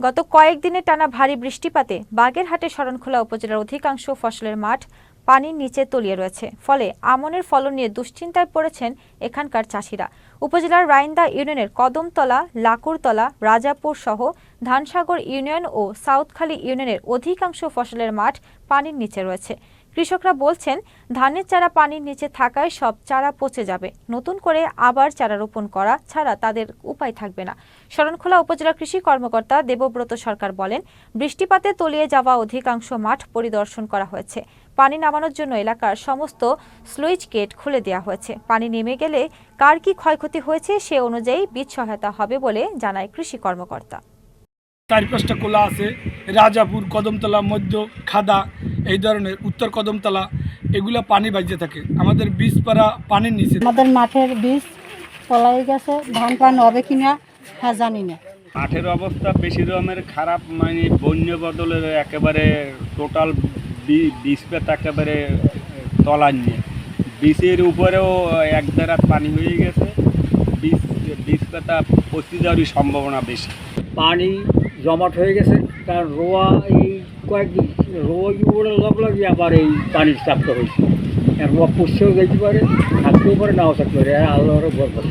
গত কয়েকদিনে টানা ভারী বৃষ্টিপাতে বাগেরহাটে শরণখোলা উপজেলার অধিকাংশ ফসলের মাঠ পানির নিচে তলিয়ে রয়েছে। ফলে আমনের ফলন নিয়ে দুশ্চিন্তায় পড়েছেন এখানকার চাষিরা। উপজেলার রাইন্দা ইউনিয়নের কদমতলা, লাকুরতলা, রাজাপুর সহ ধানসাগর ইউনিয়ন ও সাউথখালী ইউনিয়নের অধিকাংশ ফসলের মাঠ পানির নিচে রয়েছে। কৃষকরা বলছেন, ধানের চারা পানির নিচে থাকায় সব চারা পচে যাবে। নতুন করে আবার চারা রোপণ করা ছাড়া তাদের উপায় থাকবে না। শরণখোলা উপজেলা কৃষি কর্মকর্তা দেবব্রত সরকার বলেন, বৃষ্টিপাতে তলিয়ে যাওয়া অধিকাংশ মাঠ পরিদর্শন করা হয়েছে। পানি নামানোর জন্য এলাকার সমস্ত স্লুইচ গেট খুলে দেওয়া হয়েছে। পানি নেমে গেলে কার কি ক্ষয়ক্ষতি হয়েছে সে অনুযায়ী বীজ সহায়তা হবে বলে জানায় কৃষি কর্মকর্তা। চার পাঁচটা কোলা আছে। রাজাপুর, কদমতলা, মধ্য, খাদা এই ধরনের উত্তর কদমতলা এগুলা পানি বাজতে থাকে। আমাদের বীজপাড়া পানির নিচে। আমাদের মাঠের বীজ পলাই গেছে ধান পান হবে কিনা হ্যাঁ জানি না। মাঠের অবস্থা বেশি রকমের খারাপ মানে বন্য বদলের একেবারে টোটাল বীজ পেতা একেবারে তলার নিয়ে বীজের উপরেও এক দেড়াত পানি হয়ে গেছে। বীজ বীজ পেতা পচে যাওয়ারই সম্ভাবনা বেশি। পানি জমাট হয়ে গেছে কারণ রোয়া এই কয়েকদিন রোজ উপরে লগ লাগি আবার এই পানির চাপটা হয়েছে। আর রোয়া পুষছেও যেতে পারে, থাকতেও পারে, নাও থাকতে পারে আল্লাহরও বরকত